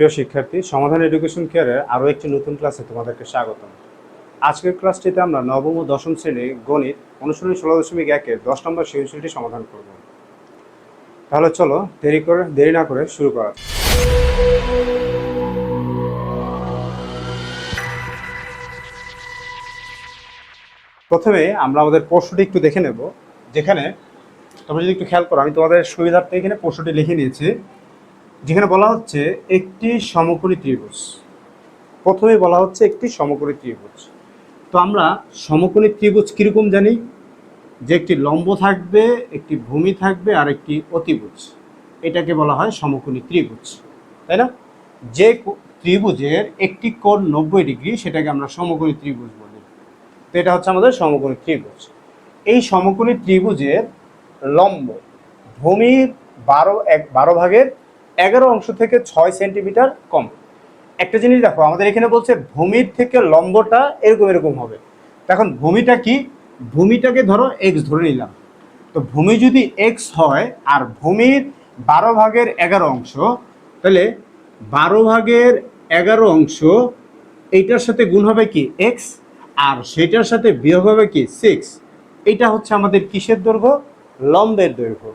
প্রিয় শিক্ষার্থী, সমাধান এডুকেশন কেয়ারের আরও একটি নতুন ক্লাসে তোমাদেরকে স্বাগতম। আজকের ক্লাসটিতে আমরা নবম ও দশম শ্রেণির গণিত অনুশীলনী ষোলো দশমিক একের দশ নম্বর সৃজনশীলটি সমাধান করব। তাহলে চলো দেরি করে, দেরি না করে শুরু করা। প্রথমে আমরা আমাদের প্রশ্নটি একটু দেখে নেব, যেখানে তোমরা যদি একটু খেয়াল করো, আমি তোমাদের সুবিধার্থে এখানে প্রশ্নটি লিখে নিয়েছি। যেখানে বলা হচ্ছে একটি সমকোণী ত্রিভুজ। প্রথমে বলা হচ্ছে একটি সমকোণী ত্রিভুজ। তো আমরা সমকোণী ত্রিভুজ কীরকম জানি? যে একটি লম্ব থাকবে, একটি ভূমি থাকবে, আর একটি অতিভুজ। এটাকে বলা হয় সমকোণী ত্রিভুজ। তাই না? যে ত্রিভুজের একটি কোণ নব্বই ডিগ্রি, সেটাকে আমরা সমকোণী ত্রিভুজ বলি। তো এটা হচ্ছে আমাদের সমকোণী ত্রিভুজ। এই সমকোণী ত্রিভুজের লম্ব ভূমির বারো এক বারো ভাগের এগারো অংশ থেকে ছয় সেন্টিমিটার কম। একটা জিনিস দেখো, আমাদের এখানে বলছে ভূমির থেকে লম্বটা এরকম এরকম হবে। এখন ভূমিটা কি? ভূমিটাকে ধরো এক্স ধরে নিলাম। তো ভূমি যদি এক্স হয় আর ভূমির বারো ভাগের এগারো অংশ, তাহলে বারো ভাগের এগারো অংশ, এইটার সাথে গুণ হবে কি এক্স আর সেটার সাথে বিয়োগ হবে কি সিক্স এটা হচ্ছে আমাদের কিসের দৈর্ঘ্য? লম্বের দৈর্ঘ্য।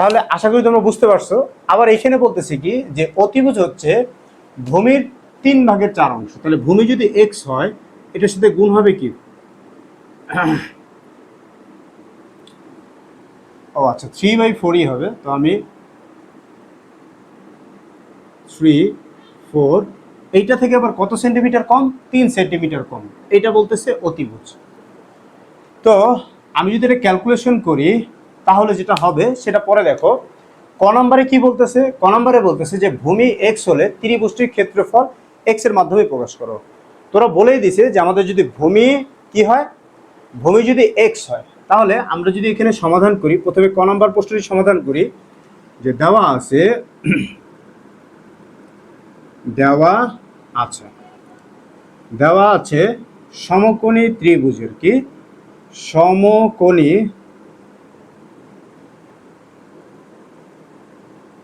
তাহলে আশা করি তোমরা বুঝতে পারছ। আবার এখানে বলতেছি কি, যে অতিভুজ হচ্ছে ভূমির তিন ভাগের চার অংশ। তাহলে ভূমি যদি এক্স হয়, এটার সাথে গুণ হবে কি? ও আচ্ছা থ্রি বাই ফোরই হবে। তো আমি থ্রি ফোর এইটা থেকে আবার কত সেন্টিমিটার কম? তিন সেন্টিমিটার কম। এটা বলতেছে অতিভুজ। তো আমি যদি এটা ক্যালকুলেশন করি তাহলে যেটা হবে, সেটা পরে দেখো। ক নম্বরে কি বলতেছে? ক নম্বরে বলতেছে যে, ভূমি এক্স হলে ত্রিভুজটির ক্ষেত্রফল এক্সের মাধ্যমে প্রকাশ করো। তোরা বলেই দিছে যে, আমাদের যদি ভূমি কি হয়? ভূমি যদি এক্স হয়, তাহলে আমরা যদি এখানে সমাধান করি, প্রথমে ক নম্বর প্রশ্নটি সমাধান করি। যে, দেওয়া আছে দেওয়া আছে। দেওয়া আছে সমকোণী ত্রিভুজের কি? সমকোণী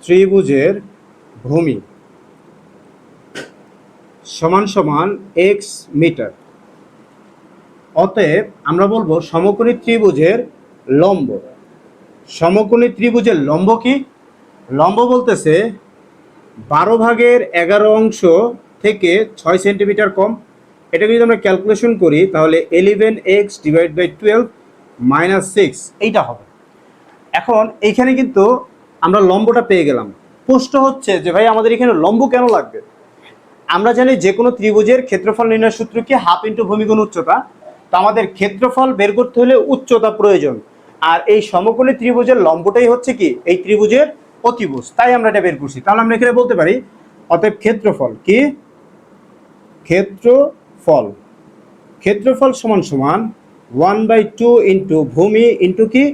ত্রিভুজের ভূমি সমান সমান এক্স মিটার। অতএব আমরা বলব সমকোণী ত্রিভুজের লম্ব। সমকোণী ত্রিভুজের লম্ব কি? লম্ব বলতেছে বারো ভাগের এগারো অংশ থেকে ছয় সেন্টিমিটার কম। এটাকে যদি আমরা ক্যালকুলেশন করি, তাহলে eleven x divide by twelve minus six এইটা হবে। এখন এইখানে কিন্তু আমরা লম্বটা পেয়ে গেলাম। প্রশ্ন হচ্ছে যে, ভাই, আমাদের এখানে লম্ব কেন লাগবে? আমরা জানি যে কোনো ত্রিভুজের ক্ষেত্রফল নির্ণয় সূত্র কি হাফ ইন্টু ভূমিগুণ উচ্চতা? তো আমাদের ক্ষেত্রফল বের করতে হলে উচ্চতা প্রয়োজন। আর এই সমকোণী ত্রিভুজের লম্বটাই হচ্ছে কি? এই ত্রিভুজের অতিভুজ। তাই আমরা এটা বের করছি। তাহলে আমরা এখানে বলতে পারি, অতএব ক্ষেত্রফল কি? ক্ষেত্রফল। ক্ষেত্রফল সমান সমান ওয়ান বাই টু ইন্টু ভূমি ইন্টু কি?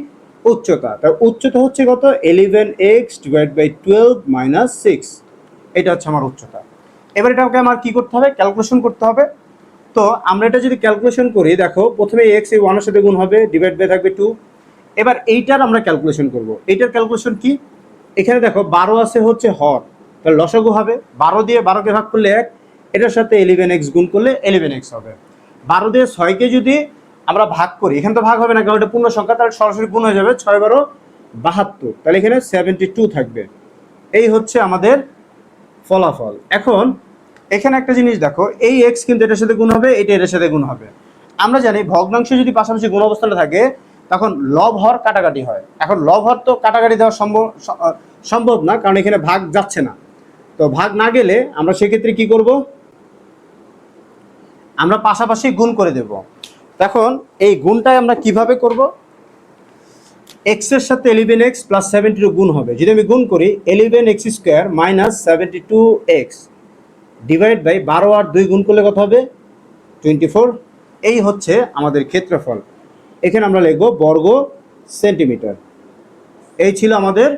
উচ্চতা। তার উচ্চতা হচ্ছে কত? Eleven x divide by twelve minus six এটা হচ্ছে আমার উচ্চতা। এবার এটাকে আমার কি করতে হবে? ক্যালকুলেশন করতে হবে। তো আমরা এটা যদি ক্যালকুলেশন করি, দেখো, প্রথমে এক্স এই ওয়ানের সাথে গুণ হবে ডিভাইড বাই থাকবে টু এবার এইটার আমরা ক্যালকুলেশন করব। এইটার ক্যালকুলেশন কি? এখানে দেখো, বারো আছে হচ্ছে হর। তাহলে লসগু হবে। বারো দিয়ে বারোকে ভাগ করলে এক। এটার সাথে এলিভেন এক্স গুণ করলে এলিভেন এক্স হবে। বারো দিয়ে ছয়কে যদি আমরা ভাগ করি। এখানে তো ভাগ হবে না, কারণ এটা পূর্ণ সংখ্যা, তাহলে সরাসরি পূর্ণ হয়ে যাবে ছয় বারো বাহাত্তর। তাহলে এখানে সেভেন্টি টু থাকবে। এই হচ্ছে আমাদের ফলাফল। এখন, এখানে একটা জিনিস দেখো, এই এক্স কিন্তু এটার সাথে গুণ হবে, এটা এটার সাথে গুণ হবে। আমরা জানি ভগ্নাংশ যদি পাশাপাশি গুণ অবস্থানে থাকে, তখন লব হর কাটাকাটি হয়। এখন লব হর তো কাটাকাটি দেওয়া সম্ভব সম্ভব না, কারণ এখানে ভাগ যাচ্ছে না। তো ভাগ না গেলে আমরা সেক্ষেত্রে কি করব? আমরা পাশাপাশি গুণ করে দেব। এখন এই গুণটাই আমরা কীভাবে করব? এক্সের সাথে eleven x plus seventy two গুণ হবে। যদি আমি গুণ করি eleven x square minus seventy two x divide by বারো আর দুই গুণ করলে কত হবে? টোয়েন্টি ফোর এই হচ্ছে আমাদের ক্ষেত্রফল। এখানে আমরা লিখব বর্গ সেন্টিমিটার। এই ছিল আমাদের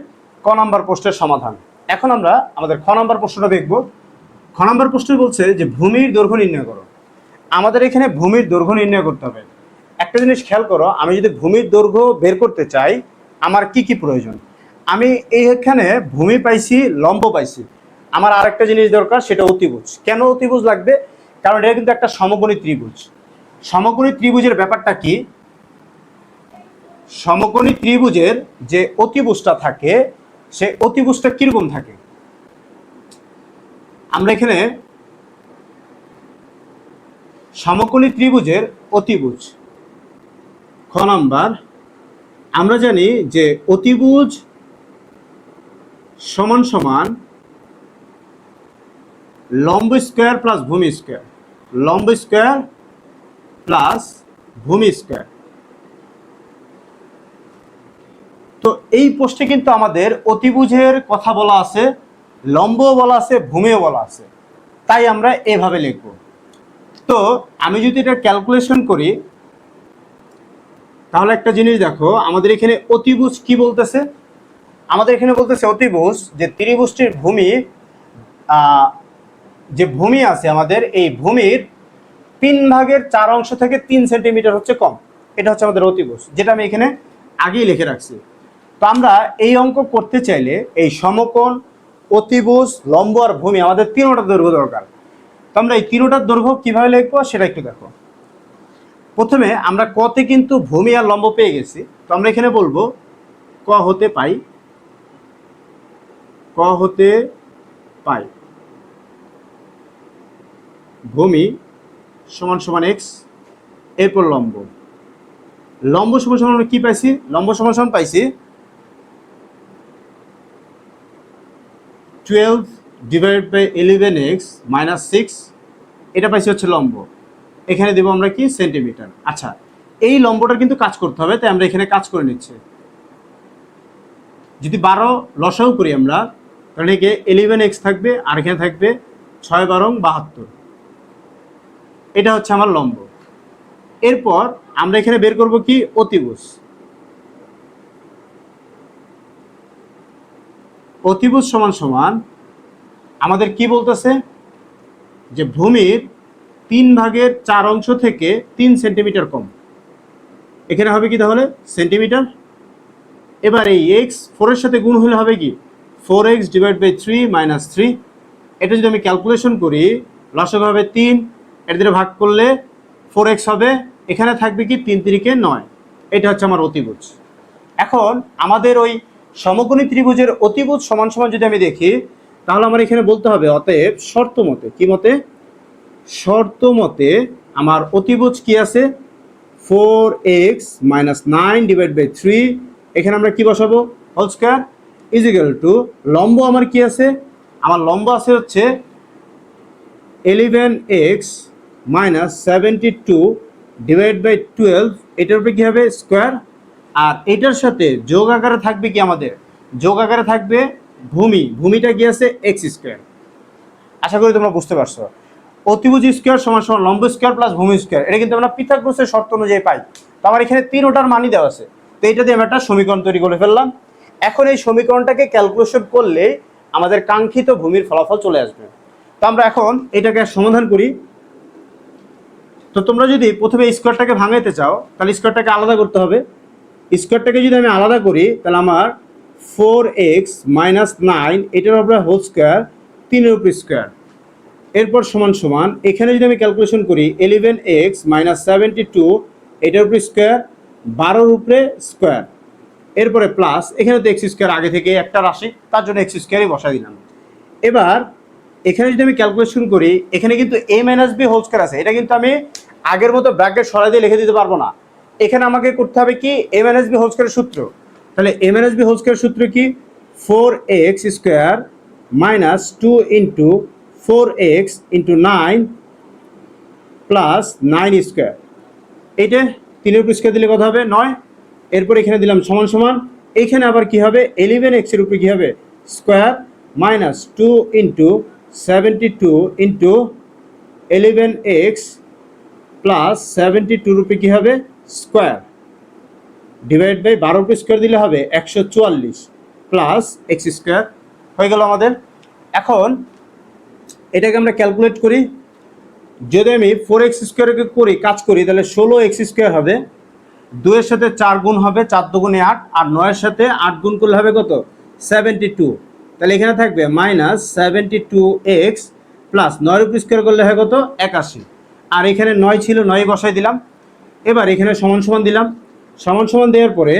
ক নাম্বার প্রশ্নের সমাধান। এখন আমরা আমাদের খ নাম্বার প্রশ্নটা দেখব। খ নাম্বার প্রশ্ন বলছে যে ভূমির দৈর্ঘ্য নির্ণয় করো। আমাদের এখানে ভূমির দৈর্ঘ্য নির্ণয় করতে হবে। একটা জিনিস খেয়াল করো, আমি যদি ভূমির দৈর্ঘ্য বের করতে চাই, আমার কি কি প্রয়োজন? আমি এইখানে ভূমি পাইছি, লম্ব পাইছি। আমার আরেকটা জিনিস দরকার, সেটা অতিভুজ। কেন অতিভুজ লাগবে? কারণ এটা কিন্তু একটা সমকোণী ত্রিভুজ। সমকোণী ত্রিভুজের ব্যাপারটা কি? সমকোণী ত্রিভুজের যে অতিভুজটা থাকে, সে অতিভুজটা কীরকম থাকে? আমরা এখানে সমকোণী ত্রিভুজের অতিভুজ। খ নাম্বার, আমরা জানি যে অতিভুজ সমান সমান লম্ব স্কোয়ার প্লাস ভূমি স্কোয়ার। লম্ব স্কোয়ার প্লাস ভূমি স্কোয়ার। তো এই পোস্টে কিন্তু আমাদের অতিভুজের কথা বলা আছে লম্ব বলা আছে, ভূমিও বলা আছে। তাই আমরা এভাবে লিখব। তো আমি যদি এটা ক্যালকুলেশন করি, তাহলে একটা জিনিস দেখো, আমাদের এখানে অতিভুজ কি বলতেছে? আমাদের এখানে বলতেছে অতিভুজ যে ত্রিভুজটির ভূমি যে ভূমি আছে আমাদের, এই ভূমির তিন ভাগের চার অংশ থেকে তিন সেন্টিমিটার হচ্ছে কম। এটা হচ্ছে আমাদের অতিভুজ, যেটা আমি এখানে আগেই লিখে রাখছি। তো আমরা এই অঙ্ক করতে চাইলে এই সমকোণ, অতিভুজ, লম্ব আর ভূমি আমাদের তিনোটা দৈর্ঘ্য দরকার। তো আমরা এই তিনোটার দৈর্ঘ্য কীভাবে লিখব সেটা একটু দেখো। প্রথমে আমরা কতে কিন্তু ভূমি আর লম্ব পেয়ে গেছি। তো আমরা এখানে বলব ক হতে পাই। ক হতে পাই। ভূমি সমান সমান এক্স এরপর লম্ব। লম্ব সমান সমান আমরা কি পাইছি? লম্ব সমান সমান পাইছি twelve divide by eleven x minus six এটা পাইছি হচ্ছে লম্ব। এখানে দেবো আমরা কি? সেন্টিমিটার আচ্ছা এই লম্বটার কিন্তু কাজ করতে হবে, তাই আমরা এখানে কাজ করে নিচ্ছি। যদি বারো লসাও করি আমরা, তাহলে একে ইলেভেন এক্স থাকবে, আর এখানে থাকবে ছয় বারং বাহাত্তর। এটা হচ্ছে আমার লম্ব। এরপর আমরা এখানে বের করব কি? অতিভুজ। অতিভুজ সমান সমান আমাদের কি বলতেছে? যে ভূমির তিন ভাগের চার অংশ থেকে তিন সেন্টিমিটার কম। এখানে হবে কি তাহলে? সেন্টিমিটার। এবার এই এক্স ফোরের সাথে গুণ হলে হবে কি? Four x divide by three minus three এটা যদি আমি ক্যালকুলেশন করি লসক হবে তিন, এটা দিয়ে ভাগ করলে ফোর এক্স হবে। এখানে থাকবে কি তিন তিরিকে নয়। এটা হচ্ছে আমার অতিভুজ। এখন আমাদের ওই সমকোণী ত্রিভুজের অতিভুজ সমান সমান যদি আমি দেখি তাহলে আমার এখানে বলতে হবে, অতএব শর্ত মতে, কি মতে? শর্ত মতে আমার অতিভুজ কি আছে? Four x minus nine divide by three, এখানে আমরা কি বসাবো? হোল স্কোয়ার ইজিক্যাল টু লম্ব আমার কি আছে? আমার লম্ব আছে হচ্ছে eleven x minus seventy two divide by twelve এটার উপরে কী হবে? স্কোয়ার আর এটার সাথে যোগ আকারে থাকবে কি আমাদের? যোগ আকারে থাকবে ভূমি, ভূমিটা কি আছে? এক্স স্কোয়ার আশা করি তোমরা বুঝতে পারছ। অতিভুজ স্কোয়ার সমান সমান লম্ব স্কোয়ার প্লাস ভূমি স্কোয়ার এটা কিন্তু আমরা পিথাগোরাসের শর্ত অনুযায়ী পাই। তো আমার এখানে তিন ওটার মানি দেওয়া আছে। তো এটা দিয়ে আমরা একটা সমীকরণ তৈরি করে ফেললাম। এখন এই সমীকরণটাকে ক্যালকুলেশন করলে আমাদের কাঙ্ক্ষিত ভূমির ফলাফল চলে আসবে। তো আমরা এখন এটাকে সমাধান করি। তো তোমরা যদি প্রথমে স্কোয়ারটাকে ভাঙাইতে চাও, তাহলে স্কোয়ারটাকে আলাদা করতে হবে। স্কোয়ারটাকে যদি আমি আলাদা করি, তাহলে আমার ফোর এক্স মাইনাস নাইন, এটার উপরে হোল স্কোয়ার, তিনের উপর স্কোয়ার। এরপর সমান সমান, এখানে যদি আমি ক্যালকুলেশন করি eleven x minus seventy two, এটার উপরে স্কোয়ার, বারোর উপরে স্কোয়ার। এরপরে প্লাস এখানে তো এক্স স্কোয়ার আগে থেকে একটা রাশি, তার জন্য এক্স স্কোয়ারই বসাই দিলাম। এবার, এখানে যদি আমি ক্যালকুলেশন করি, এখানে কিন্তু A minus B whole square আছে, এটা কিন্তু আমি আগের মতো ব্র্যাকেট সরাই দিয়ে লিখে দিতে পারব না। এখানে আমাকে করতে হবে কি? এ মাইনাস বি হোল স্কোয়ারের সূত্র। তাহলে A minus B whole square সূত্র কি? Four x square minus two into four x into nine plus nine square এইটা তিনের উপর স্কোয়ার দিলে কত হবে? নয়। এরপর এখানে দিলাম সমান সমান। এইখানে আবার কি হবে? এলিভেন এক্সের উপরে কী হবে? Square minus two into seventy two into eleven x plus seventy two rupee কী হবে? স্কোয়ার ডিভাইড বাই বারো রুপি স্কোয়ার দিলে হবে একশো চুয়াল্লিশ প্লাস এক্স স্কোয়ার হয়ে গেল আমাদের। এখন এটাকে আমরা ক্যালকুলেট করি। যদি আমি ফোর এক্স স্কোয়ারকে করি, কাজ করি, তাহলে ষোলো এক্স স্কোয়ার হবে। দুয়ের সাথে চার গুণ হবে, চার দুগুণে আট। আর নয়ের সাথে আট গুণ করলে হবে কত? সেভেন্টি টু তাহলে এখানে থাকবে minus seventy two x plus নয়ের উপর স্কোয়ার করলে হয় কত? একাশি। আর এখানে নয় ছিল, নয় বসাই দিলাম। এবার এখানে সমান সমান দিলাম। সমান সমান দেওয়ার পরে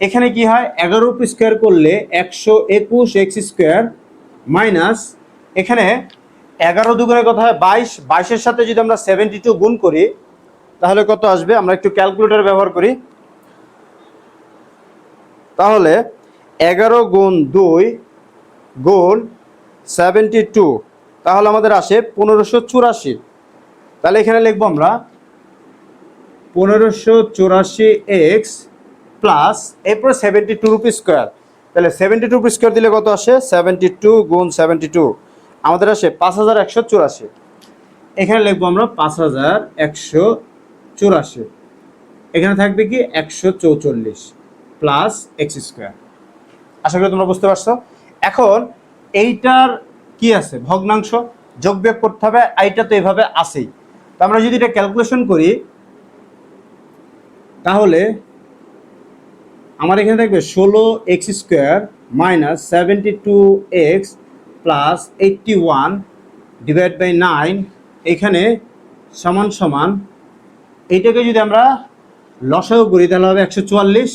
এখানে কি হয়? এগারো স্কোয়ার করলে একশো একুশ এক্স স্কোয়ার মাইনাস এখানে এগারো দুগুণের কথা হয় বাইশ। বাইশের সাথে যদি আমরা সেভেন্টি টু গুণ করি, তাহলে কত আসবে? আমরা একটু ক্যালকুলেটর ব্যবহার করি। তাহলে এগারো গুণ দুই গুণ সেভেন্টি টু তাহলে আমাদের আসে পনেরোশো চুরাশি। তাহলে এখানে লিখব আমরা পনেরোশো চুরাশি এক্স প্লাস এরপরে সেভেন্টি টু রুপি স্কোয়ার তাহলে সেভেন্টি টু রুপি স্কোয়ার দিলে কত আসে? সেভেন্টি টু গুণ সেভেন্টি টু আমাদের আসে পাঁচ হাজার একশো চুরাশি। এখানে লিখব আমরা পাঁচ হাজার একশো চুরাশি। এখানে থাকবে কি একশো চৌচল্লিশ প্লাস এক্স স্কোয়ার আশা করি তোমরা বুঝতে পারছ। এখন এইটার কি আছে? ভগ্নাংশ যোগ বিয়োগ করতে হবে। এইটা তো এভাবে আসেই তো আমরা যদি এটা ক্যালকুলেশন করি তাহলে আমার এখানে থাকবে ষোলো x square minus seventy two x plus eighty one divide by nine, এখানে সমান সমান এইটাকে যদি আমরা লসাগু করি, তাহলে হবে একশো চুয়াল্লিশ।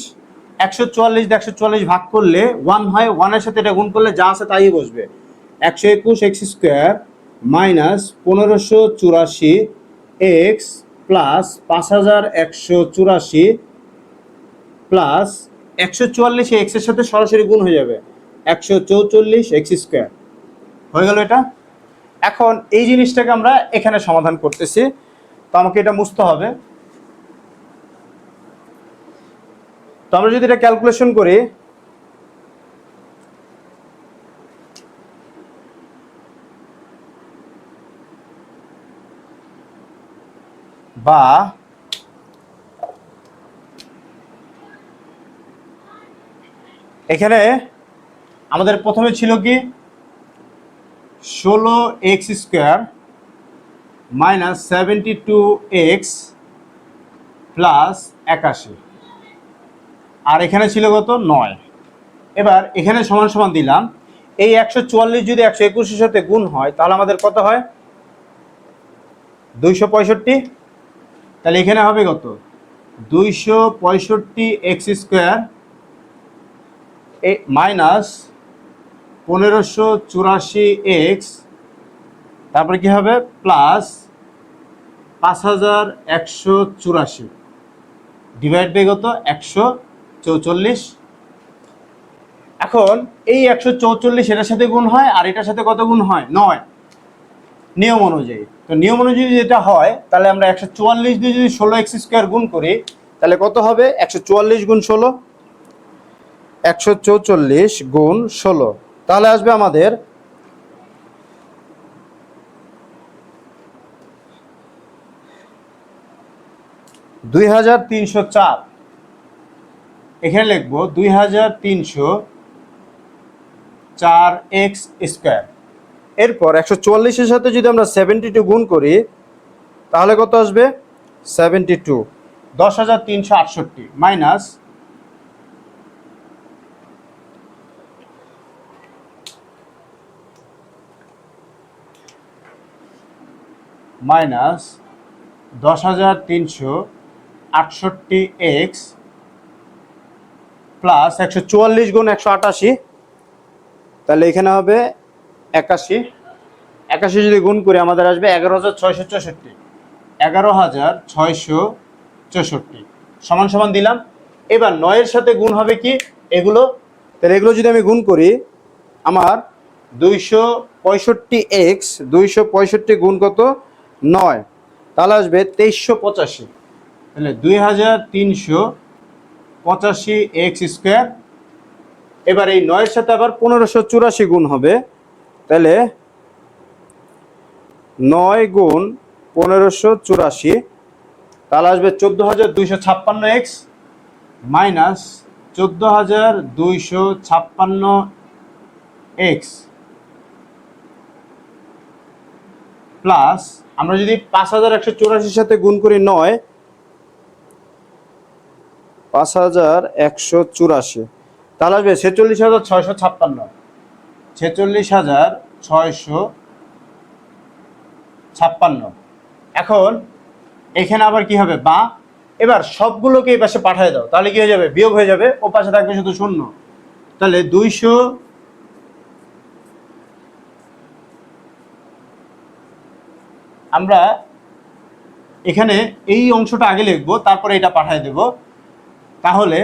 একশো চুয়াল্লিশ একশো চুয়াল্লিশ ভাগ করলে ওয়ান হয়, ওয়ানের সাথে এটা গুণ করলে যা আছে তাই বসবে। একশো একুশ এক্স স্কোয়ার মাইনাস পনেরোশো চুরাশি এক্স প্লাস পাঁচ হাজার একশো চুরাশি প্লাস একশো চুয়াল্লিশ এক্সের সাথে সরাসরি গুণ হয়ে যাবে একশো চৌচল্লিশ এক্স স্কোয়ার। হয়ে গেল এটা? এখন এই জিনিসটাকে আমরা এখানে সমাধান করতেছি। তো আমাকে এটা মুছতে হবে। তো আমরা যদি এটা ক্যালকুলেশন করি বা এখানে আমাদের প্রথমে ছিল কি? ষোলো x square minus seventy two x plus একাশি। আর এখানে ছিল কত? নয়। এবার এখানে সমান সমান দিলাম। এই একশো চুয়াল্লিশ যদি একশো একুশের সাথে গুণ হয়, তাহলে আমাদের কত হয়? দুইশো পঁয়ষট্টি। তাহলে এখানে হবে কত? দুইশো পঁয়ষট্টি এক্স স্কোয়ার মাইনাস পনেরোশো চুরাশি এক্স, তারপরে কি হবে? প্লাস পাঁচ হাজার একশো চুরাশি। ডিভাইড বাই কত? একশো চৌচল্লিশ। এখন এই একশো চৌচল্লিশ এটার সাথে গুণ হয় আর এটার সাথে কত গুণ হয়? নয়। নিয়ম অনুযায়ী। তো নিয়ম অনুযায়ী যেটা হয়, তাহলে আমরা একশো চুয়াল্লিশ দিয়ে যদি ষোলো এক্স স্কোয়ার গুণ করি, তাহলে কত হবে? একশো চুয়াল্লিশ গুণ ষোলো। একশো চৌচল্লিশ গুণ ষোলো। তাহলে আসবে আমাদের দুই হাজার তিনশো চার। এখানে লিখব দুই হাজার তিনশো চার এক্স স্কোয়ার। এরপর একশো চুয়াল্লিশের সাথে যদি আমরা সেভেন্টি টু গুণ করি, তাহলে কত আসবে? Seventy two. দশ হাজার তিনশো আটষট্টি মাইনাস মাইনাস দশ হাজার তিনশো আটষট্টি এক্স প্লাস একশো চুয়াল্লিশ গুণ একশো আটাশি, তাহলে এখানে হবে একাশি। একাশি যদি গুণ করি, আমাদের আসবে এগারো হাজার ছয়শো চৌষট্টি। এগারো হাজার ছয়শো চৌষট্টি। সমান সমান দিলাম। এবার নয়ের সাথে গুণ হবে কি? এগুলো। তাহলে এগুলো যদি আমি গুণ করি, আমার দুইশো পঁয়ষট্টি এক্স, দুইশো পঁয়ষট্টি গুণ কত? নয়। তাহলে আসবে তেইশশো পঁচাশি। তাহলে দুই হাজার তিনশো পঁচাশি এক্স স্কোয়ার। এবার এই নয়ের সাথে আবার পনেরোশো চুরাশি গুণ হবে। তাহলে নয় গুণ পনেরোশো চুরাশি, তাহলে আসবে চোদ্দ হাজার দুইশো ছাপ্পান্ন এক্স মাইনাস চোদ্দ হাজার দুইশো ছাপ্পান্ন এক্স প্লাস আমরা যদি পাঁচ হাজার একশো চুরাশির সাথে গুণ করি নয়, পাঁচ হাজার একশো চুরাশি, তাহলে আসবে ছেচল্লিশ হাজার ছয়শো ছাপ্পান্ন। ছেচল্লিশ হাজার ছয়শো ছাপ্পান্ন। এখন এখানে আবার কি হবে? বা, এবার সবগুলোকে এই পাশে পাঠিয়ে দাও, তাহলে কি হয়ে যাবে? বিয়োগ হয়ে যাবে, ও পাশে থাকবে শুধু শূন্য। তাহলে দুইশো আমরা এখানে এই অংশটা আগে লিখব, তারপরে এটা পাঠিয়ে দেব। তাহলে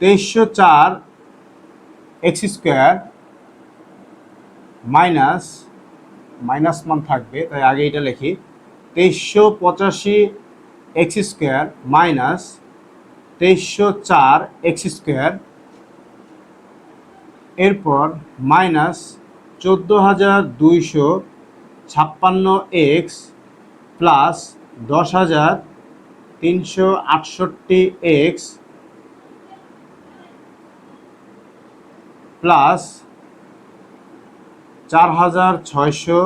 তেইশশো চার এক্স স্কোয়ার মাইনাস মাইনাস মান থাকবে, তাই আগে এটা লিখি। তেইশশো পঁচাশি এক্স স্কোয়ার মাইনাস তেইশশো চার এক্স স্কোয়ার, এরপর মাইনাস চোদ্দ হাজার দুইশো ছাপ্পান্ন এক্স প্লাস দশ হাজার তিনশো আটষট্টি এক্স প্লাস চার হাজার ছয়শো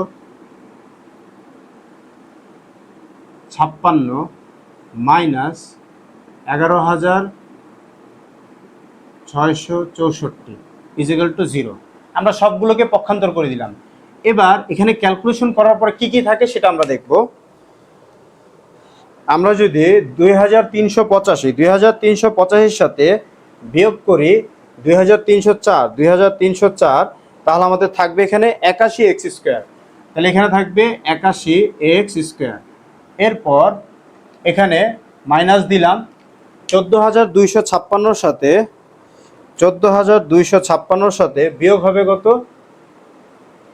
ছাপ্পান্ন মাইনাস এগারো হাজার ছয়শো চৌষট্টি ইজিক্যাল টু জিরো আমরা সবগুলোকে পক্ষান্তর করে দিলাম। এবার এখানে ক্যালকুলেশন করার পরে কি কি থাকে সেটা আমরা দেখব। আমরা যদি দুই হাজার তিনশো পঁচাশি, দুই হাজার তিনশো পঁচাশির সাথে বিয়োগ করি দুই হাজার তিনশো চার, দুই হাজার তিনশো চার, তাহলে আমাদের থাকবে এখানে একাশি এক্স স্কোয়ার। তাহলে এখানে থাকবে একাশি এক্স স্কোয়ার। এরপর এখানে মাইনাস দিলাম চোদ্দ হাজার দুইশো ছাপ্পান্নর সাথে, চোদ্দ হাজার দুইশো ছাপ্পান্নর সাথে বিয়োগ হবে কত?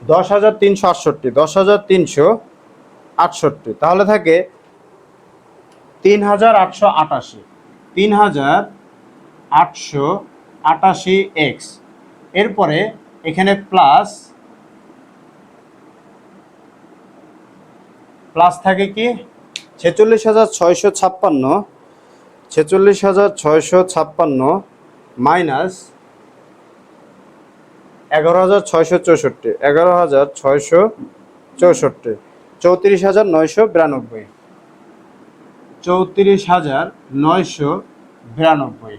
দশ হাজার তিনশো আটষট্টি, দশ হাজার তিনশো আটষট্টি। তাহলে থাকে তিন হাজার আটশো আটাশি, তিন হাজার আটশো আটাশি এক্স। এরপরে এখানে প্লাস প্লাস থাকে কি? ছেচল্লিশ হাজার ছয়শো ছাপ্পান্ন ছেচল্লিশ হাজার ছয়শো ছাপ্পান্ন মাইনাস এগারো হাজার ছয়শো চৌষট্টি এগারো হাজার ছয়শো চৌষট্টি চৌত্রিশ হাজার নয়শো বিরানব্বই। চৌত্রিশ হাজার নয়শো বিরানব্বই।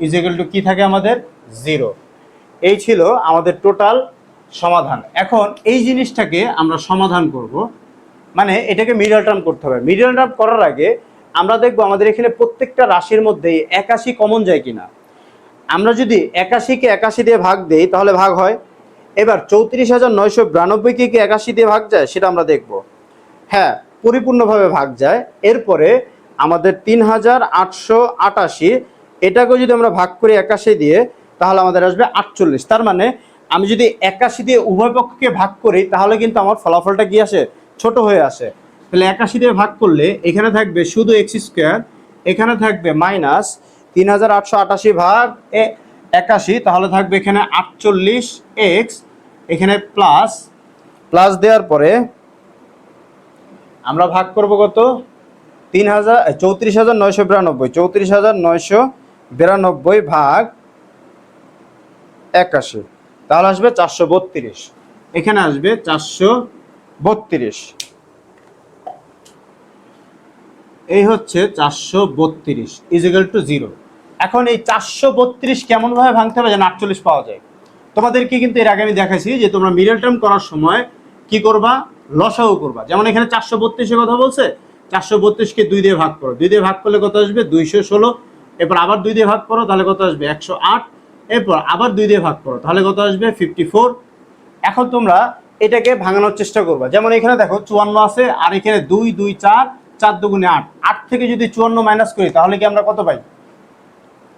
ইজিক্যাল টু কী থাকে আমাদের? জিরো এই ছিল আমাদের টোটাল সমাধান। এখন এই জিনিসটাকে আমরা সমাধান করব। মানে এটাকে মিডল টার্ম করতে হবে। মিডল টার্ম করার আগে আমরা দেখব আমাদের এখানে প্রত্যেকটা রাশির মধ্যেই একাশি কমন যায় কিনা। আমরা যদি একাশিকে একাশি দিয়ে ভাগ দেই, তাহলে ভাগ হয়। এবার চৌত্রিশ হাজার নয়শো বিরানব্বইকে কি একাশি দিয়ে ভাগ যায়, সেটা আমরা দেখব। হ্যাঁ পরিপূর্ণভাবে ভাগ যায়। এরপরে আমাদের তিন হাজার আটশো আটাশি এটাকেও যদি আমরা ভাগ করি একাশি দিয়ে, তাহলে আমাদের আসবে আটচল্লিশ। তার মানে আমি যদি একাশি দিয়ে উভয় পক্ষকে ভাগ করি, তাহলে কিন্তু আমার ফলাফলটা কি আসে? ছোট হয়ে আসে। তাহলে একাশি দিয়ে ভাগ করলে এখানে থাকবে শুধু এক্স স্কোয়ার এখানে থাকবে মাইনাস তিন হাজার আটশো আটাশি ভাগ এ একাশি, তাহলে থাকবে এখানে আটচল্লিশ এক্স এখানে প্লাস প্লাস দেওয়ার পরে আমরা ভাগ করব কত? তিন হাজার চৌত্রিশ হাজার নয়শো বিরানব্বই, চৌত্রিশ হাজার নয়শো বিরানব্বই ভাগ একাশি। তাহলে আসবে চারশো বত্রিশ। এখানে আসবে চারশো বত্রিশ। এই হচ্ছে চারশো বত্রিশ ইজিক্যাল টু জিরো এখন এই চারশো বত্রিশ কেমনভাবে ভাঙতে হবে যেন আটচল্লিশ পাওয়া যায়? তোমাদেরকে কিন্তু এর আগে আমি দেখাইছি যে তোমরা মিডল টার্ম করার সময় কি করবা? লসাও করবা। যেমন এখানে চারশো বত্রিশের কথা বলছে, চারশো বত্রিশকে দুই দিয়ে ভাগ করো। দুই দিয়ে ভাগ করলে কত আসবে? দুইশো ষোলো। এরপর আবার দুই দিয়ে ভাগ করো, তাহলে কত আসবে? একশো আট। এরপর আবার দুই দিয়ে ভাগ করো, তাহলে কত আসবে? Fifty four. এখন তোমরা এটাকে ভাঙানোর চেষ্টা করবা। যেমন এখানে দেখো চুয়ান্ন আছে, আর এখানে দুই দুই, চার চার দুগুণে আট। আট থেকে যদি চুয়ান্ন মাইনাস করি, তাহলে কি আমরা কত পাই?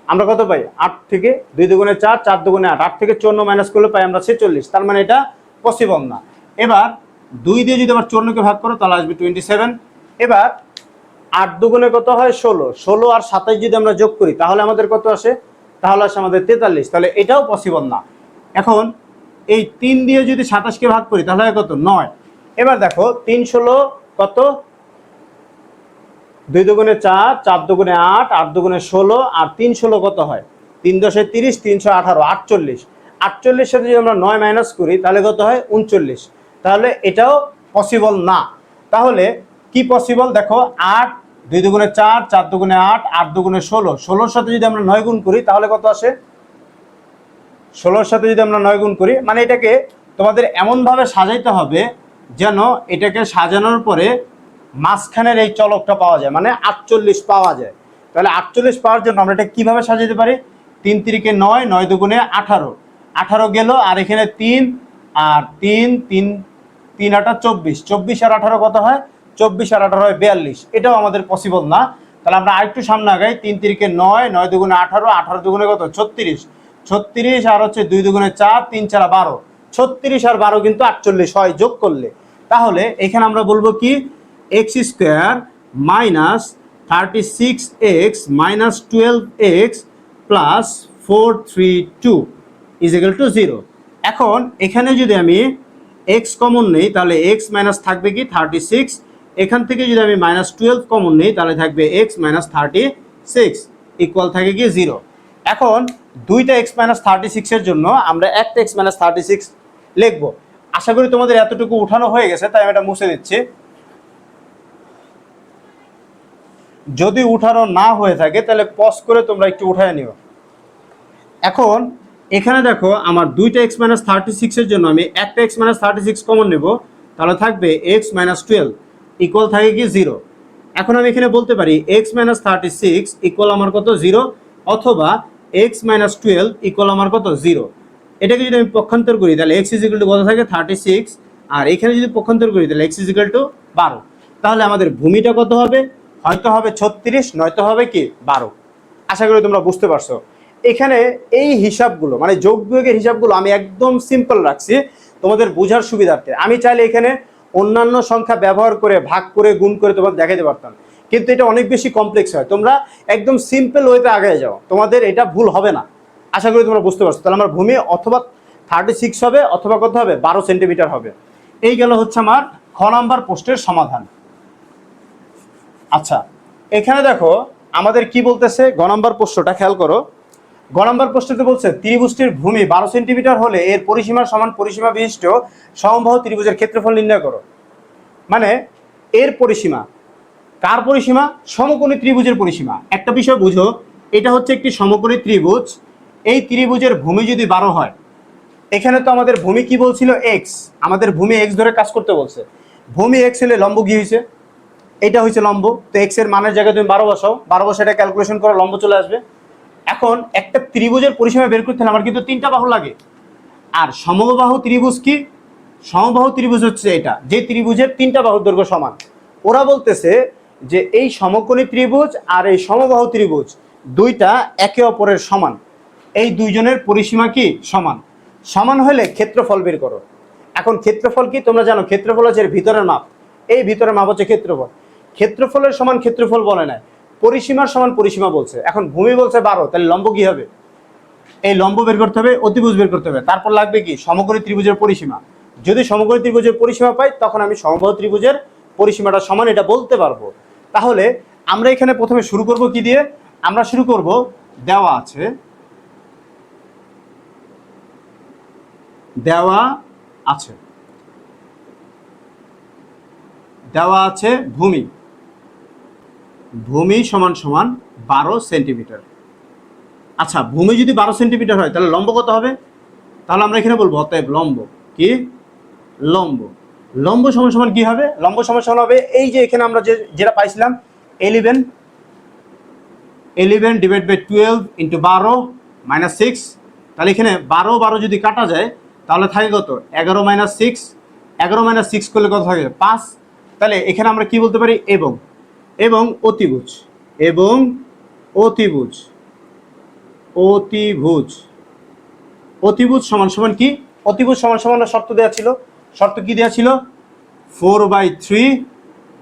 আমরা কত পাই? আট থেকে দুই দুগুণে চার চার দুগুণে আট। আট থেকে চুয়ান্ন মাইনাস করলে পাই আমরা ছেচল্লিশ। তার মানে এটা পসিবল না। এবার দুই দিয়ে যদি আবার চুয়ান্নকে ভাগ করো, তাহলে আসবে টোয়েন্টি সেভেন এবার আট দুগুণে কত হয়? ষোলো। ষোলো আর সাতাইশ যদি আমরা যোগ করি, তাহলে আমাদের কত আসে? তাহলে আসে আমাদের তেতাল্লিশ। তাহলে এটাও পসিবল না। এখন এই তিন দিয়ে যদি সাতাশকে ভাগ করি, তাহলে কত? নয়। এবার দেখো, তিন ষোলো কত? দুই দুগুণে চার চার দুগুণে আট আট দুগুণে ষোলো, আর তিন ষোলো কত হয়? তিন দশে তিরিশ, তিনশো আঠারো, আটচল্লিশ। আটচল্লিশ সাথে যদি আমরা নয় মাইনাস করি, তাহলে কত হয়? উনচল্লিশ। তাহলে এটাও পসিবল না। তাহলে কি পসিবল দেখো, আট দুই দুগুণে চার চার দুগুণে আট আট দুগুণে ষোলো। ষোলোর সাথে যদি আমরা নয় গুণ করি, তাহলে কত আসে? ষোলোর সাথে যদি আমরা নয় গুণ করি মানে এটাকে তোমাদের এমনভাবে সাজাইতে হবে যেন এটাকে সাজানোর পরে মাঝখানের এই চলকটা পাওয়া যায় মানে আটচল্লিশ পাওয়া যায়। তাহলে আটচল্লিশ পাওয়ার জন্য আমরা এটা কীভাবে সাজাতে পারি? তিন তিরিকে নয় নয় দুগুণে আঠারো। আঠারো গেল, আর এখানে তিন, আর তিন তিন তিন আটা চব্বিশ। চব্বিশ আর আঠারো কত হয়? চব্বিশ আর আঠারো হয় বিয়াল্লিশ। এটাও আমাদের পসিবল না। তাহলে আমরা আরেকটু সামনে আগাই, তিন তিরিকে নয় নয় দুগুণে আঠারো আঠারো দুগুণে কত? ছত্রিশ। ছত্রিশ আর হচ্ছে দুই দুগুণে চার, তিন চারা বারো। ছত্রিশ আর বারো কিন্তু আটচল্লিশ হয়, যোগ করলে। তাহলে এখানে আমরা বলব কি? X square minus thirty six x minus twelve x plus four three two is equal to zero এখন এখানে যদি আমি এক্স কমন নেই, তাহলে এক্স মাইনাস থাকবে কি? থার্টি সিক্স এখান থেকে যদি আমি মাইনাস টুয়েলভ কমন নিই, তাহলে থাকবে x minus thirty six equal থাকে কি জিরো এখন দুইটা এক্স মাইনাস থার্টি সিক্সের জন্য আমরা একটা এক্স মাইনাস থার্টি সিক্স লিখব। আশা করি তোমাদের এতটুকু উঠানো হয়ে গেছে, তাই আমি এটা মুছে দিচ্ছি। যদি উঠানো না হয়ে থাকে, তাহলে পজ করে তোমরা একটু উঠায় নিও। এখন এখানে দেখো, আমার দুইটা এক্স মাইনাস থার্টি সিক্সের জন্য আমি একটা x minus thirty six common নেব, তাহলে থাকবে এক্স মাইনাস টুয়েলভ ইকুয়াল থাকে কি জিরো এখন আমি এখানে বলতে পারি x minus thirty six equal আমার কত? জিরো অথবা এক্স মাইনাস টুয়েলভ ইকুয়াল আমার কত? জিরো এটাকে যদি আমি পক্ষান্তর করি, তাহলে এক্স ইজিক্যাল টু কত থাকে? থার্টি সিক্স আর এখানে যদি পক্ষান্তর করি, তাহলে এক্স ইজিক্যাল টু বারো। তাহলে আমাদের ভূমিটা কত হবে? হয়তো হবে ছত্রিশ, নয়তো হবে কি? বারো। আশা করি তোমরা বুঝতে পারছ। এখানে এই হিসাবগুলো মানে যোগ বিয়োগের হিসাবগুলো আমি একদম সিম্পল রাখছি তোমাদের বোঝার সুবিধার্থে। আমি চাইলে এখানে অন্যান্য সংখ্যা ব্যবহার করে, ভাগ করে, গুণ করে তোমাদের দেখাতে পারতাম। কিন্তু এটা অনেক বেশি কমপ্লেক্স হয়। তোমরা একদম সিম্পল ওয়েতে আগে যাও। তোমাদের এটা ভুল হবে না। আশা করি তোমরা বুঝতে পারছ। তাহলে আমার ভূমি অথবা থার্টি সিক্স হবে অথবা কত হবে? বারো সেন্টিমিটার হবে। এই গেল হচ্ছে আমার খ নাম্বার পোস্টের সমাধান। আচ্ছা এখানে দেখো আমাদের কি বলতেছে? গ নাম্বার প্রশ্নটা খেয়াল করো। গ নাম্বার প্রশ্নতে বলছে, ত্রিভুজটির ভূমি বারো সেন্টিমিটার হলে এর পরিসীমার সমান পরিসীমা বিশিষ্ট সমবাহু ত্রিভুজের ক্ষেত্রফল নির্ণয় করো। মানে এর পরিসীমা, কার পরিসীমা? সমকোণী ত্রিভুজের পরিসীমা। একটা বিষয় বুঝো, এটা হচ্ছে একটি সমকোণী ত্রিভুজ, এই ত্রিভুজের ভূমি যদি বারো হয়, এখানে তো আমাদের ভূমি কি বলছিল? এক্স আমাদের ভূমি এক্স ধরে কাজ করতে বলছে। ভূমি এক্স হলে লম্ব কি হয়েছে? এটা হয়েছে লম্ব, তো এক্সের মানের জায়গায় তুমি বারো বসাও, বারো বসে এটা ক্যালকুলেশন করো, লম্ব চলে আসবে। এখন একটা ত্রিভুজের পরিসীমা বের করতে হলে আমার কিন্তু তিনটা বাহু লাগে। আর সমবাহু ত্রিভুজ কি? সমবাহু ত্রিভুজ হচ্ছে এটা, যে ত্রিভুজের তিনটা বাহুর দৈর্ঘ্য সমান। ওরা বলতেছে যে এই সমকোণী ত্রিভুজ আর এই সমবাহু ত্রিভুজ দুইটা একে অপরের সমান। এই দুইজনের পরিসীমা কি? সমান। সমান হলে ক্ষেত্রফল বের করো। এখন ক্ষেত্রফল কি? তোমরা জানো, ক্ষেত্রফল হচ্ছে ভিতরের মাপ। এই ভিতরের মাপ হচ্ছে ক্ষেত্রফল। ক্ষেত্রফলের সমান ক্ষেত্রফল বলে না পরিসীমার সমান পরিসীমা বলছে। এখন ভূমি বলছে বারো, তাহলে লম্ব কি হবে? এই লম্ব বের করতে হবে, অতিভুজ বের করতে হবে। তারপর লাগবে কি? সমকোণী ত্রিভুজের পরিসীমা। যদি সমকোণী ত্রিভুজের পরিসীমা পাই, তখন আমি সমবাহু ত্রিভুজের পরিসীমাটা সমান এটা বলতে পারব। তাহলে আমরা এখানে প্রথমে শুরু করব কি দিয়ে? আমরা শুরু করব, দেওয়া আছে। দেওয়া আছে। দেওয়া আছে ভূমি। ভূমি সমান সমান বারো সেন্টিমিটার। আচ্ছা ভূমি যদি বারো সেন্টিমিটার হয়, তাহলে লম্ব কত হবে? তাহলে আমরা এখানে বলব, অতএব লম্ব। কি? লম্ব। লম্ব সমান সমান কি হবে? লম্ব সমান সমান হবে এই যে এখানে আমরা যে, যেটা পাইছিলাম eleven eleven divide by twelve into বারো মাইনাস সিক্স তাহলে এখানে বারো বারো যদি কাটা যায়, তাহলে থাকে কত? এগারো মাইনাস সিক্স এগারো মাইনাস সিক্স করলে কত থাকে? পাঁচ। তাহলে এখানে আমরা কি বলতে পারি? এবং। এবং অতিভুজ। এবং অতিভুজ। অতিভুজ। অতিভুজ সমান সমান কি? অতিভুজ সমান সমান শর্ত দেওয়া ছিল? শর্ত কি দেওয়া ছিল? ফোর বাই থ্রি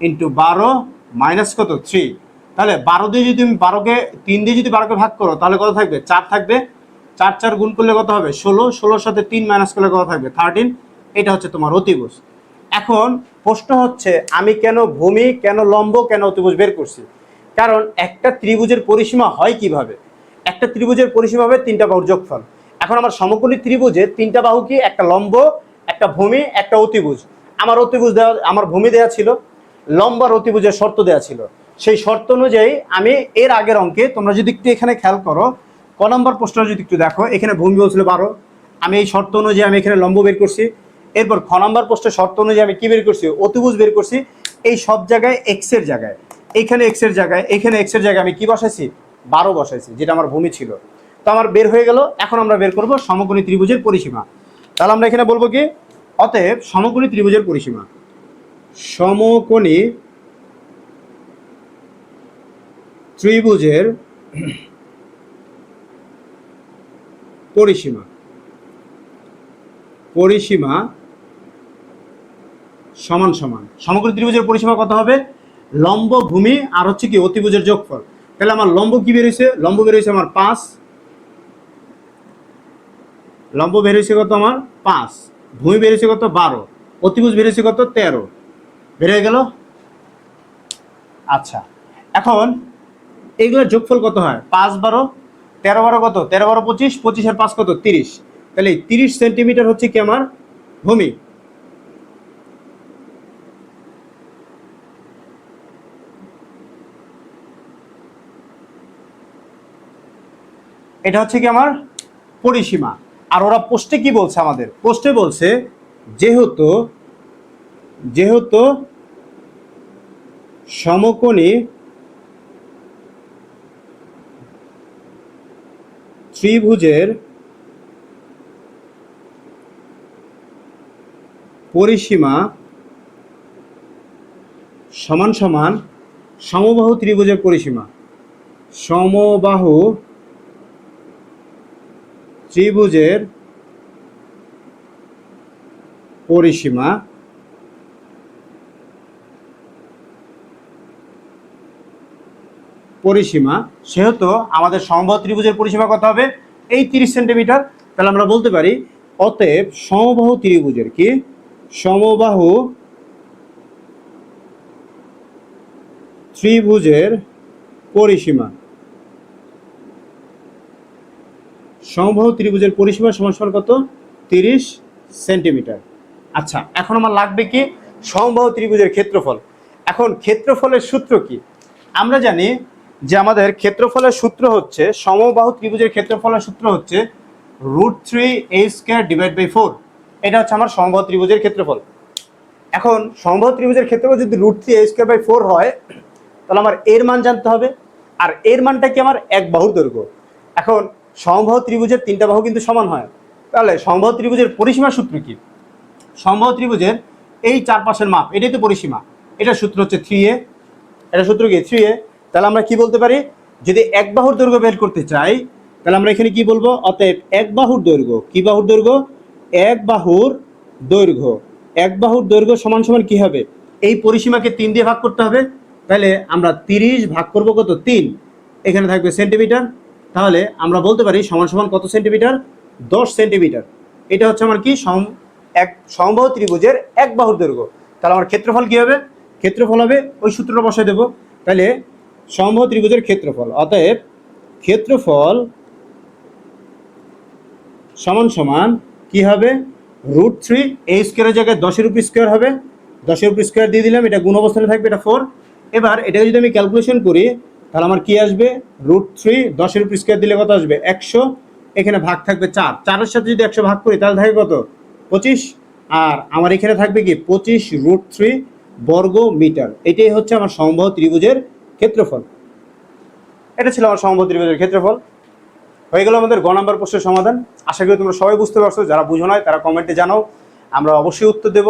ইন্টু বারো মাইনাস কত? থ্রি। তাহলে বারো দিয়ে যদি তুমি বারোকে, তিন দিয়ে যদি বারোকে ভাগ করো, তাহলে কত থাকবে? চার থাকবে। চার চার গুণ করলে কত হবে? ষোলো। ষোলোর সাথে তিন মাইনাস করলে কত থাকবে? থার্টিন এটা হচ্ছে তোমার অতিভুজ। এখন প্রশ্ন হচ্ছে, আমি কেন ভূমি, কেন লম্ব, কেন অতিভুজ বের করছি? কারণ একটা ত্রিভুজের পরিসীমা হয় কীভাবে? একটা ত্রিভুজের পরিসীমা হবে তিনটা বাহুর যোগফল। এখন আমার সমকোণী ত্রিভুজে তিনটা বাহু কি? একটা লম্ব, একটা ভূমি, একটা অতিভুজ। আমার অতিভুজ দেওয়া আমার ভূমি দেওয়া ছিল লম্বার অতিভুজের শর্ত দেওয়া ছিল। সেই শর্ত অনুযায়ী আমি এর আগের অঙ্কে, তোমরা যদি একটু এখানে খেয়াল করো, ক নম্বর প্রশ্ন যদি একটু দেখো, এখানে ভূমি বলছিল বারো। আমি এই শর্ত অনুযায়ী আমি এখানে লম্ব বের করছি। এরপর খ নম্বর প্রশ্নের শর্ত অনুযায়ী আমি কি বের করছি? অতিভুজ বের করছি। এই সব জায়গায় এক্সের জায়গায়। এখানে এক্সের জায়গায়, এখানে এক্সের জায়গায় আমি কি বসাইছি? বারো বসাইছি, যেটা আমার ভূমি ছিল। তো আমার বের হয়ে গেল, এখন আমরা বের করব সমকোণী ত্রিভুজের পরিসীমা। তাহলে আমরা এখানে বলব কি? অতএব সমকোণী ত্রিভুজের পরিসীমা। সমকোণী ত্রিভুজের পরিসীমা। পরিসীমা সমান সমান। সমগ্র ত্রিভুজের পরিসীমা কত হবে? লম্ব ভূমি আর হচ্ছে কি অতিভুজের যোগফল। তাহলে আমার লম্ব কি বেরিয়েছে লম্ব বেরিয়েছে আমার পাঁচ। লম্ব বেরিয়েছে কত আমার? পাঁচ। ভূমি বেরিয়েছে কত? বারো। অতিভুজ বেরিয়েছে কত? তেরো। বেরিয়ে গেল? আচ্ছা। এখন এগুলোর যোগফল কত হয়? পাঁচ বারো। তেরো বারো কত? তেরো বারো পঁচিশ। পঁচিশের পাঁচ কত? তিরিশ। তাহলে তিরিশ সেন্টিমিটার হচ্ছে কি আমার? ভূমি। এটা হচ্ছে কি আমার পরিসীমা। আর ওরা পোস্টে কি বলছে আমাদের? পোস্টে বলছে, যেহেতু যেহেতু সমকোণী ত্রিভুজের পরিসীমা সমান সমান সমবাহু ত্রিভুজের পরিসীমা, সমবাহু ত্রিভুজের পরিসীমা পরিসীমা, সেহেতু আমাদের সমবাহু ত্রিভুজের পরিসীমা কত হবে? এই তিরিশ সেন্টিমিটার। তাহলে আমরা বলতে পারি, অতএব সমবাহু ত্রিভুজের কি? সমবাহু ত্রিভুজের পরিসীমা। সমবাহু ত্রিভুজের পরিসীমা সমান কত? তিরিশ সেন্টিমিটার। আচ্ছা এখন আমার লাগবে কি? সমবাহু ত্রিভুজের ক্ষেত্রফল। এখন ক্ষেত্রফলের সূত্র কি? আমরা জানি যে আমাদের ক্ষেত্রফলের সূত্র হচ্ছে, সমবাহু ত্রিভুজের ক্ষেত্রফলের সূত্র হচ্ছে root three a square divide by four. এটা হচ্ছে আমার সমবাহু ত্রিভুজের ক্ষেত্রফল। এখন সমবাহু ত্রিভুজের ক্ষেত্রফল যদি root three a square by four হয়, তাহলে আমার এর মান জানতে হবে। আর এর মানটা কি আমার এক বাহুর দৈর্ঘ্য? এখন সমবাহু ত্রিভুজের তিনটা বাহু কিন্তু সমান হয়। তাহলে সমবাহু ত্রিভুজের পরিসীমা সূত্র কি? সমবাহু ত্রিভুজের এই চারপাশের মাপ, এটাই তো পরিসীমা। এটা সূত্র হচ্ছে থ্রি এ এটা সূত্র কি? থ্রি এ তাহলে আমরা কি বলতে পারি? যদি এক বাহুর দৈর্ঘ্য বের করতে চাই, তাহলে আমরা এখানে কি বলব? অতএব এক বাহুর দৈর্ঘ্য, কি বাহুর দৈর্ঘ্য? এক বাহুর দৈর্ঘ্য। এক বাহুর দৈর্ঘ্য সমান সমান কি হবে? এই পরিসীমাকে তিন দিয়ে ভাগ করতে হবে। তাহলে আমরা তিরিশ ভাগ করব কত? তিন। এখানে থাকবে সেন্টিমিটার তাহলে আমরা বলতে পারি সমান সমান কত সেন্টিমিটার? দশ সেন্টিমিটার। এটা হচ্ছে আমার কি? সম, এক সমবাহু ত্রিভুজের এক বাহুর দৈর্ঘ্য। তাহলে আমার ক্ষেত্রফল কী হবে? ক্ষেত্রফল হবে ওই সূত্রটা বসাই দেবো। তাহলে সমবাহু ত্রিভুজের ক্ষেত্রফল, অতএব ক্ষেত্রফল সমান সমান কি হবে? রুট থ্রি এই স্কোয়ারের জায়গায় দশের উপর স্কোয়ার হবে। দশের উপর স্কোয়ার দিয়ে দিলাম, এটা গুণ অবস্থানে থাকবে, এটা ফোর এবার এটাকে যদি আমি ক্যালকুলেশন করি তাহলে আমার কি আসবে? রুট থ্রি দশের উপর স্কোয়ার দিলে কত আসবে? একশো। এখানে ভাগ থাকবে চার। চারের সাথে যদি একশো ভাগ করি, তাহলে থাকবে কত? পঁচিশ। আর আমার এখানে থাকবে কি? পঁচিশ রুট থ্রি বর্গ মিটার এটাই হচ্ছে আমার সমবাহু ত্রিভুজের ক্ষেত্রফল। এটা ছিল আমার সম্ভব ত্রিভুজের ক্ষেত্রফল। হয়ে গেল আমাদের গ নাম্বার প্রশ্নের সমাধান। আশা করি তোমরা সবাই বুঝতে পারছ। যারা বুঝো নয় তারা কমেন্টে জানাও। আমরা অবশ্যই উত্তর দেব।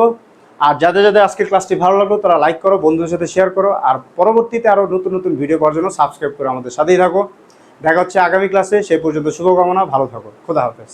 আর যাদের যাদের আজকের ক্লাসটি ভালো লাগল, তারা লাইক করো, বন্ধুদের সাথে শেয়ার করো, আর পরবর্তীতে আরও নতুন নতুন ভিডিও পাওয়ার জন্য সাবস্ক্রাইব করে আমাদের সাথেই থাকো। দেখা হচ্ছে আগামী ক্লাসে সেই পর্যন্ত শুভকামনা, ভালো থাকো, খোদা হাফেজ।